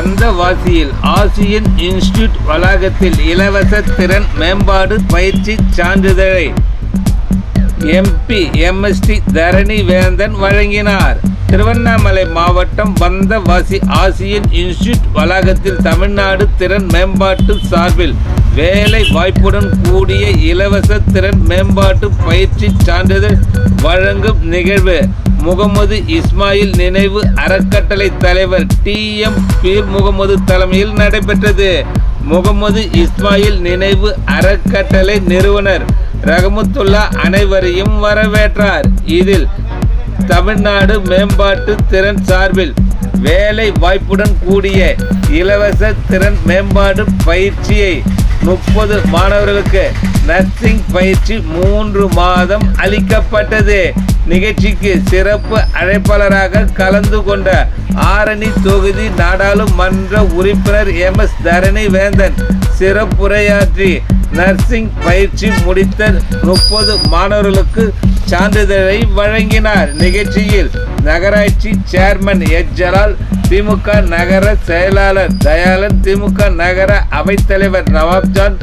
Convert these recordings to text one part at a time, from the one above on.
வந்தவாசியில் Asian institute வளாகத்தில் இலவச திறன் மேம்பாடு பயிற்சி சான்றிதழை எம்பி எம்எஸ்டி தரணி வேந்தன் வழங்கினார். திருவண்ணாமலை மாவட்டம் வந்தவாசி ஆசியன் இன்ஸ்டிடியூட் வளாகத்தில் தமிழ்நாடு திறன் மேம்பாட்டு சார்பில் வேலை வாய்ப்புடன் கூடிய இலவச திறன் மேம்பாட்டு பயிற்சி சான்றிதழ் வழங்கும் நிகழ்வு. முகமது இஸ்மாயில் நினைவு அறக்கட்டளை தலைவர் டி. எம். பீர் முகமது தலைமையில் நடைபெற்றது. முகமது இஸ்மாயில் நினைவு அறக்கட்டளை நிறுவனர் ரஹமத்துல்லா அனைவரையும் வரவேற்றார். இதில் தமிழ்நாடு மேம்பாட்டு திறன் சார்பில் வேலை வாய்ப்புடன் கூடிய இலவச திறன் மேம்பாடு பயிற்சியை முப்பது மாணவர்களுக்கு நர்சிங் பயிற்சி மூன்று மாதம் அளிக்கப்பட்டது. நிகழ்ச்சிக்கு சிறப்பு அழைப்பாளராக கலந்து கொண்ட ஆரணி தொகுதி நாடாளுமன்ற உறுப்பினர் எம். எஸ். தரணி வேந்தன் சிறப்புரையாற்றி நர்சிங் பயிற்சி முடித்த முப்பது மாணவர்களுக்கு சான்றிதழை வழங்கினார். நிகழ்ச்சியில் நகராட்சி சேர்மன் எச். ஜலால் திமுக நகர செயலாளர் தயாளன் திமுக நகர அவைத்தலைவர் நவாப்ஜான்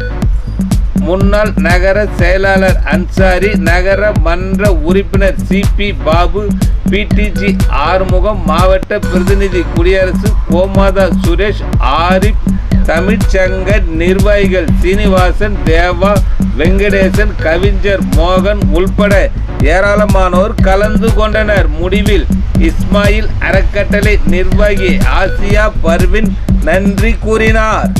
முன்னாள் நகர செயலாளர் அன்சாரி நகர மன்ற உறுப்பினர் சிபி பாபு பிடிஜி ஆறுமுகம் மாவட்ட பிரதிநிதி குடியரசு கோமாதா சுரேஷ் ஆரிப் தமிழ்ச்சங்க நிர்வாகிகள் சீனிவாசன் தேவா வெங்கடேசன் கவிஞர் மோகன் உள்பட ஏராளமானோர் கலந்து கொண்டனர். முடிவில் இஸ்மாயில் அறக்கட்டளை நிர்வாகி ஆசியா பர்வின் நன்றி கூறினார்.